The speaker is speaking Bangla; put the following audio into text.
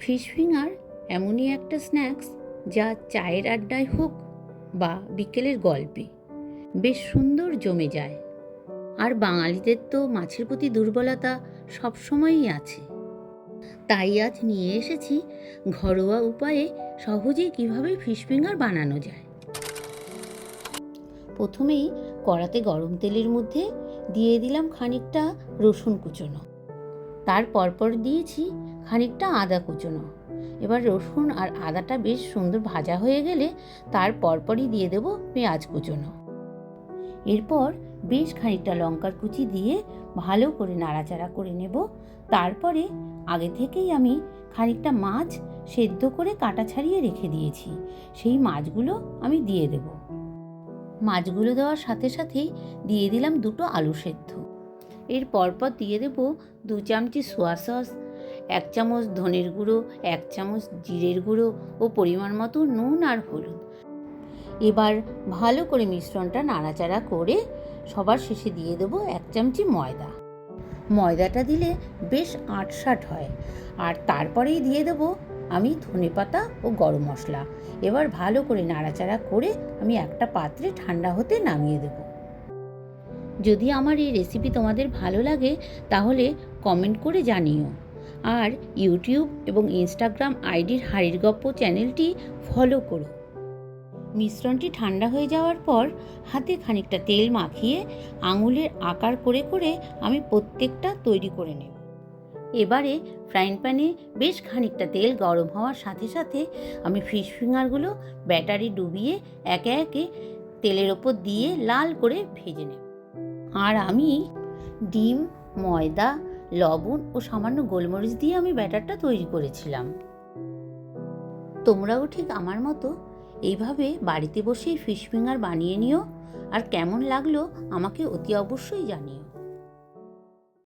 ফিশ ফিঙ্গার এমনই একটা স্ন্যাক্স যা চায়ের আড্ডায় হোক বা বিকেলের গল্পে বেশ সুন্দর জমে যায়। আর বাঙালিদের তো মাছের প্রতি দুর্বলতা সবসময়ই আছে। তাই আজ নিয়ে এসেছি ঘরোয়া উপায়ে সহজেই কীভাবে ফিশ ফিঙ্গার বানানো যায়। প্রথমেই কড়াতে গরম তেলের মধ্যে দিয়ে দিলাম খানিকটা রসুন কুচনো। তার পরপর দিয়েছি খানিকটা আদা কুচোনো। এবার রসুন আর আদাটা বেশ সুন্দর ভাজা হয়ে গেলে তার পরপরই দিয়ে দেব পেঁয়াজ কুচোনো। এরপর বেশ খানিকটা লঙ্কার কুচি দিয়ে ভালো করে নাড়াচাড়া করে নেব। তারপরে আগে থেকেই আমি খানিকটা মাছ সেদ্ধ করে কাটা ছাড়িয়ে রেখে দিয়েছি। সেই মাছগুলো আমি দিয়ে দেব। মাছগুলো দেওয়ার সাথে সাথেই দিয়ে দিলাম দুটো আলু সেদ্ধ। এর পরপর দিয়ে দেব দু চামচি সোয়া সস এক চামচ ধনের গুঁড়ো, এক চামচ জিরের গুঁড়ো ও পরিমাণ মতো নুন আর হলুদ। এবার ভালো করে মিশ্রণটা নাড়াচাড়া করে সবার শেষে দিয়ে দেবো এক চামচি ময়দা। ময়দাটা দিলে বেশ আটসাট হয়। আর তারপরেই দিয়ে দেবো আমি ধনেপাতা ও গরম মশলা। এবার ভালো করে নাড়াচাড়া করে আমি একটা পাত্রে ঠান্ডা হতে নামিয়ে দেব। যদি আমার এই রেসিপি তোমাদের ভালো লাগে, তাহলে কমেন্ট করে জানিও। আর ইউটিউব এবং ইনস্টাগ্রাম আইডির হাড়ির গপ্প চ্যানেলটি ফলো করো। মিশ্রণটি ঠান্ডা হয়ে যাওয়ার পর হাতে খানিকটা তেল মাখিয়ে আঙুলের আকার করে করে আমি প্রত্যেকটা তৈরি করে নেব। এবারে ফ্রাইং প্যানে বেশ খানিকটা তেল গরম হওয়ার সাথে সাথে আমি ফিশ ফিঙ্গারগুলো ব্যাটারি ডুবিয়ে একে একে তেলের ওপর দিয়ে লাল করে ভেজে নেব। আর আমি ডিম, ময়দা লবণ ও সামান্য গোলমরিচ দিয়ে আমি ব্যাটারটা তৈরি করেছিলাম। তোমরাও ঠিক আমার মতো এইভাবে বাড়িতে বসেই ফিশ ফিঙ্গার বানিয়ে নিও আর কেমন লাগল আমাকে অতি অবশ্যই জানিও।